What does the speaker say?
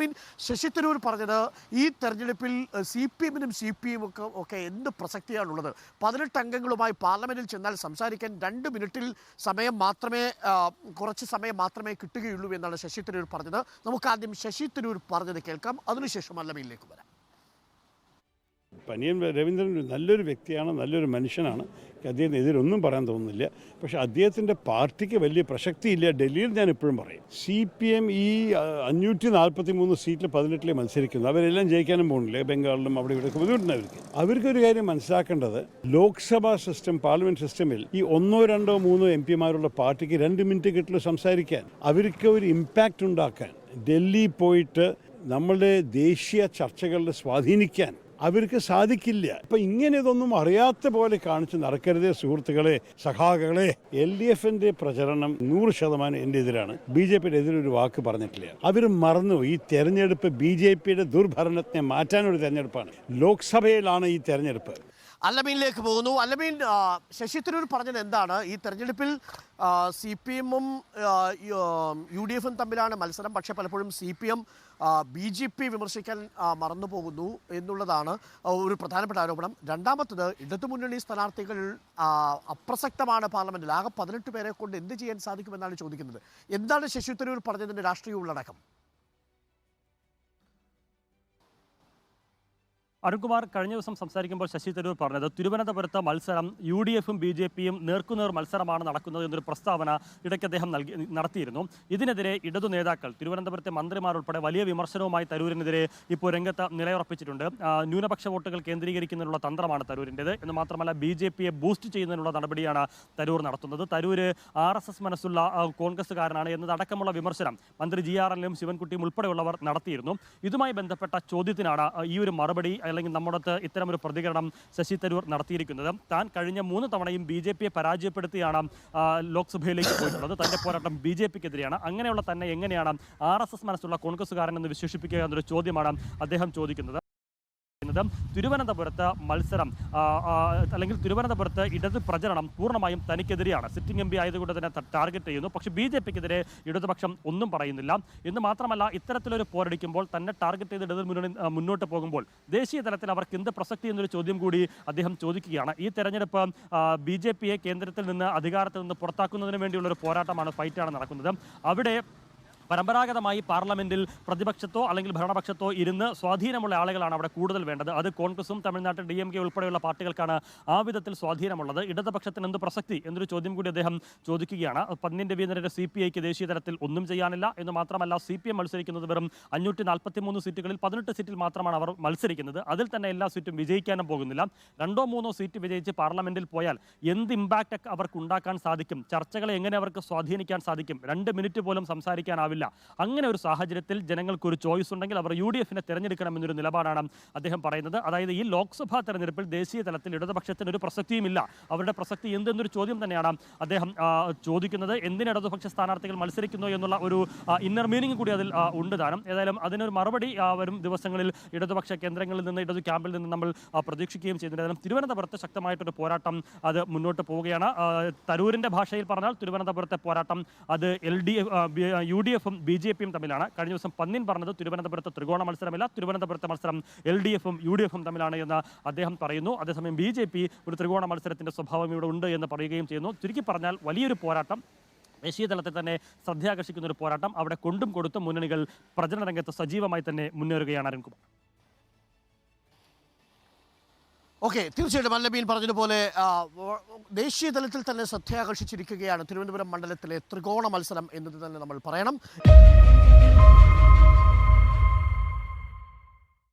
അല്ലമീൻ ശശി തരൂർ പറഞ്ഞത് ഈ തെരഞ്ഞെടുപ്പിൽ സി പി എമ്മിനും സി പി എമ്മും ഒക്കെ എന്ത് പ്രസക്തിയാണുള്ളത്? പതിനെട്ട് അംഗങ്ങളുമായി പാർലമെന്റിൽ ചെന്നാൽ സംസാരിക്കാൻ രണ്ട് മിനിറ്റിൽ സമയം മാത്രമേ കുറച്ച് സമയം മാത്രമേ കിട്ടുകയുള്ളൂ എന്നാണ് ശശി തരൂർ പറഞ്ഞത്. നമുക്ക് ആദ്യം ശശി തരൂർ പറഞ്ഞത് കേൾക്കാം. അതിനുശേഷം അല്ലമയിലേക്ക് വരാം. പനിയൻ രവീന്ദ്രൻ നല്ലൊരു വ്യക്തിയാണ് നല്ലൊരു മനുഷ്യനാണ്. അദ്ദേഹത്തിന് എതിരൊന്നും പറയാൻ തോന്നുന്നില്ല. പക്ഷെ അദ്ദേഹത്തിന്റെ പാർട്ടിക്ക് വലിയ പ്രസക്തിയില്ല ഡൽഹിയിൽ ഞാൻ എപ്പോഴും പറയും സി പി എം ഈ അഞ്ഞൂറ്റി നാൽപ്പത്തി മൂന്ന് സീറ്റിൽ പതിനെട്ടിലെ മത്സരിക്കുന്നു. അവരെല്ലാം ജയിക്കാനും പോകുന്നില്ല. ബംഗാളിലും അവിടെ ഇവിടെ ബുദ്ധിമുട്ടുണ്ട് അവർക്ക് അവർക്കൊരു കാര്യം മനസ്സിലാക്കേണ്ടത് ലോക്സഭാ സിസ്റ്റം പാർലമെന്റ് സിസ്റ്റമിൽ ഈ ഒന്നോ രണ്ടോ മൂന്നോ എം പിമാരുള്ള പാർട്ടിക്ക് രണ്ട് മിനിറ്റ് കിട്ടുള്ളൂ സംസാരിക്കാൻ. അവർക്ക് ഒരു ഇമ്പാക്റ്റ് ഉണ്ടാക്കാൻ. ഡൽഹി പോയിട്ട് നമ്മളുടെ ദേശീയ ചർച്ചകളിൽ സ്വാധീനിക്കാൻ. അവർക്ക് സാധിക്കില്ല. ഇപ്പൊ ഇങ്ങനെ ഇതൊന്നും അറിയാത്ത പോലെ കാണിച്ച് നടക്കരുതേ സുഹൃത്തുക്കളെ സഖാക്കളെ. എൽ ഡി എഫിന്റെ പ്രചരണം നൂറ് ശതമാനം എന്റെ എതിരാണ്. ബി ജെ പിയുടെ എതിരൊരു വാക്ക് പറഞ്ഞിട്ടില്ല. അവർ മറന്നു ഈ തെരഞ്ഞെടുപ്പ് ബി ജെ പിയുടെ ദുർഭരണത്തെ മാറ്റാനൊരു തെരഞ്ഞെടുപ്പാണ്. ലോക്സഭയിലാണ് ഈ തെരഞ്ഞെടുപ്പ്. അല്ലമീനിലേക്ക് പോകുന്നു. അല്ലമീൻ ശശി തരൂർ പറഞ്ഞത് എന്താണ്? ഈ തെരഞ്ഞെടുപ്പിൽ സി പി എമ്മും യു ഡി എഫും തമ്മിലാണ് മത്സരം. പക്ഷേ പലപ്പോഴും C P M B J P വിമർശിക്കാൻ മറന്നു പോകുന്നു എന്നുള്ളതാണ് ഒരു പ്രധാനപ്പെട്ട ആരോപണം. രണ്ടാമത്തത് ഇടതുമുന്നണി സ്ഥാനാർത്ഥികൾ അപ്രസക്തമാണ് പാർലമെന്റിൽ. ആകെ പതിനെട്ട് പേരെ കൊണ്ട് എന്ത് ചെയ്യാൻ സാധിക്കുമെന്നാണ് ചോദിക്കുന്നത്. എന്താണ് ശശി തരൂർ പറഞ്ഞതിന്റെ രാഷ്ട്രീയ ഉള്ളടക്കം? അരുൺകുമാർ കഴിഞ്ഞ ദിവസം സംസാരിക്കുമ്പോൾ ശശി തരൂർ പറഞ്ഞത് തിരുവനന്തപുരത്ത് മത്സരം യു ഡി എഫും ബി ജെ പിയും നേർക്കുനേർ മത്സരമാണ് നടക്കുന്നത് എന്നൊരു പ്രസ്താവന ഇടയ്ക്ക് അദ്ദേഹം നൽകി നടത്തിയിരുന്നു. ഇതിനെതിരെ ഇടതു നേതാക്കൾ തിരുവനന്തപുരത്തെ മന്ത്രിമാർ ഉൾപ്പെടെ വലിയ വിമർശനവുമായി തരൂരിനെതിരെ ഇപ്പോൾ രംഗത്ത് നിലയുറപ്പിച്ചിട്ടുണ്ട്. ന്യൂനപക്ഷ വോട്ടുകൾ കേന്ദ്രീകരിക്കുന്നതിനുള്ള തന്ത്രമാണ് തരൂരിന്റെത്. എന്ന് മാത്രമല്ല ബി ജെ പിയെ ബൂസ്റ്റ് ചെയ്യുന്നതിനുള്ള നടപടിയാണ് തരൂർ നടത്തുന്നത്. തരൂർ ആർ എസ് എസ് മനസ്സുള്ള കോൺഗ്രസ്സുകാരനാണ് എന്നതടക്കമുള്ള വിമർശനം മന്ത്രി ജി ആർ എല്ലും ശിവൻകുട്ടിയും ഉൾപ്പെടെയുള്ളവർ നടത്തിയിരുന്നു. ഇതുമായി ബന്ധപ്പെട്ട ചോദ്യത്തിനാണ് ഈ ഒരു മറുപടി അല്ലെങ്കിൽ നമ്മുടെ ഇത്തരമൊരു പ്രതികരണം ശശി തരൂർ നടത്തിയിരിക്കുന്നത്. താൻ കഴിഞ്ഞ മൂന്ന് തവണയും ബി ജെ പിയെ പരാജയപ്പെടുത്തിയാണ് ലോക്സഭയിലേക്ക് പോയിട്ടുള്ളത്. തന്റെ പോരാട്ടം ബി ജെ പിക്കെതിരെയാണ്. അങ്ങനെയുള്ള തന്നെ എങ്ങനെയാണ് ആർ എസ് എസ് മനസ്സുള്ള കോൺഗ്രസ്സുകാരൻ എന്ന് വിശേഷിപ്പിക്കുക എന്നൊരു ചോദ്യമാണ് അദ്ദേഹം ചോദിക്കുന്നത്. ചെയ്യുന്നത് തിരുവനന്തപുരത്ത് മത്സരം അല്ലെങ്കിൽ തിരുവനന്തപുരത്ത് ഇടത് പ്രചരണം പൂർണമായും തനിക്കെതിരെയാണ്. സിറ്റിംഗ് എം പി ആയതുകൊണ്ട് തന്നെ ടാർഗറ്റ് ചെയ്യുന്നു. പക്ഷേ ബി ജെ പിക്കെതിരെ ഇടതുപക്ഷം ഒന്നും പറയുന്നില്ല. എന്ന് മാത്രമല്ല ഇത്തരത്തിലൊരു പോരടിക്കുമ്പോൾ തന്നെ ടാർഗറ്റ് ചെയ്ത് ഇടത് മുന്നണി മുന്നോട്ട് പോകുമ്പോൾ ദേശീയ തലത്തിൽ അവർക്ക് എന്ത് പ്രസക്തി എന്നൊരു ചോദ്യം കൂടി അദ്ദേഹം ചോദിക്കുകയാണ്. ഈ തെരഞ്ഞെടുപ്പ് ബി ജെ പിയെ കേന്ദ്രത്തിൽ നിന്ന് അധികാരത്തിൽ നിന്ന് പുറത്താക്കുന്നതിന് വേണ്ടിയുള്ള ഒരു പോരാട്ടമാണ് ഫൈറ്റാണ് നടക്കുന്നത്. അവിടെ പരമ്പരാഗതമായി പാർലമെന്റിൽ പ്രതിപക്ഷത്തോ അല്ലെങ്കിൽ ഭരണപക്ഷത്തോ ഇരുന്ന് സ്വാധീനമുള്ള ആളുകളാണ് അവിടെ കൂടുതൽ വേണ്ടത്. അത് കോൺഗ്രസും തമിഴ്നാട്ടിൽ ഡി എം കെ ഉൾപ്പെടെയുള്ള പാർട്ടികൾക്കാണ് ആ വിധത്തിൽ സ്വാധീനമുള്ളത്. ഇടതുപക്ഷത്തിന് എന്ത് പ്രസക്തി എന്നൊരു ചോദ്യം കൂടി അദ്ദേഹം ചോദിക്കുകയാണ്. പന്നിൻ രവീന്ദ്രന്റെ സി പി ഐക്ക് ദേശീയ തലത്തിൽ ഒന്നും ചെയ്യാനില്ല എന്ന് മാത്രമല്ല സി പി എം മത്സരിക്കുന്നത് വെറും അഞ്ഞൂറ്റി നാൽപ്പത്തി മൂന്ന് സീറ്റുകളിൽ പതിനെട്ട് സീറ്റിൽ മാത്രമാണ് അവർ മത്സരിക്കുന്നത്. അതിൽ തന്നെ എല്ലാ സീറ്റും വിജയിക്കാനും പോകുന്നില്ല. രണ്ടോ മൂന്നോ സീറ്റ് വിജയിച്ച് പാർലമെന്റിൽ പോയാൽ എന്ത് ഇമ്പാക്റ്റ് ഒക്കെ അവർക്ക് ഉണ്ടാക്കാൻ സാധിക്കും? ചർച്ചകളെ എങ്ങനെ അവർക്ക് സ്വാധീനിക്കാൻ സാധിക്കും? രണ്ട് മിനിറ്റ് പോലും സംസാരിക്കാനാവില്ല. അങ്ങനെ ഒരു സാഹചര്യത്തിൽ ജനങ്ങൾക്ക് ഒരു ചോയ്സ് ഉണ്ടെങ്കിൽ അവർ യു ഡി എഫിനെ തിരഞ്ഞെടുക്കണമെന്നൊരു നിലപാടാണ് അദ്ദേഹം പറയുന്നത്. അതായത് ഈ ലോക്സഭാ തെരഞ്ഞെടുപ്പിൽ ദേശീയ തലത്തിൽ ഇടതുപക്ഷത്തിന് ഒരു പ്രസക്തിയുമില്ല. അവരുടെ പ്രസക്തി എന്തെന്നൊരു ചോദ്യം തന്നെയാണ് അദ്ദേഹം ചോദിക്കുന്നത്. എന്തിന് ഇടതുപക്ഷ സ്ഥാനാർത്ഥികൾ മത്സരിക്കുന്നു എന്നുള്ള ഒരു ഇന്നർ മീനിങ് കൂടി അതിൽ ഉണ്ട് താനും ഏതായാലും അതിനൊരു മറുപടി വരും ദിവസങ്ങളിൽ ഇടതുപക്ഷ കേന്ദ്രങ്ങളിൽ നിന്ന് ഇടതു ക്യാമ്പിൽ നിന്ന് നമ്മൾ പ്രതീക്ഷിക്കുകയും ചെയ്യുന്നുണ്ട്. ഏതായാലും തിരുവനന്തപുരത്ത് ശക്തമായിട്ടൊരു പോരാട്ടം അത് മുന്നോട്ട് പോവുകയാണ്. തരൂരിന്റെ ഭാഷയിൽ പറഞ്ഞാൽ തിരുവനന്തപുരത്തെ പോരാട്ടം അത് L D F U D എഫും ബി ജെ പിയും തമ്മിലാണ്. കഴിഞ്ഞ ദിവസം പന്നിൻ പറഞ്ഞത് തിരുവനന്തപുരത്ത് ത്രികോണ മത്സരമില്ല. തിരുവനന്തപുരത്തെ മത്സരം എൽ ഡി എഫും യു ഡി എഫും തമ്മിലാണ് എന്ന് അദ്ദേഹം പറയുന്നു. അതേസമയം ബി ജെ പി ഒരു ത്രികോണ മത്സരത്തിന്റെ സ്വഭാവം ഇവിടെ ഉണ്ട് എന്ന് പറയുകയും ചെയ്യുന്നു. ചുരുക്കി പറഞ്ഞാൽ വലിയൊരു പോരാട്ടം. ദേശീയ തലത്തിൽ തന്നെ ശ്രദ്ധയാകർഷിക്കുന്ന ഒരു പോരാട്ടം. അവിടെ കൊണ്ടും കൊടുത്തും മുന്നണികൾ പ്രചരണ രംഗത്ത് സജീവമായി തന്നെ മുന്നേറുകയാണ് അരുൺകുമാർ. ഓക്കെ തീർച്ചയായിട്ടും മല്ലബീൻ പറഞ്ഞതുപോലെ ദേശീയ തലത്തിൽ തന്നെ ശ്രദ്ധയാകർഷിച്ചിരിക്കുകയാണ് തിരുവനന്തപുരം മണ്ഡലത്തിലെ ത്രികോണ മത്സരം എന്നത് തന്നെ നമ്മൾ പറയണം.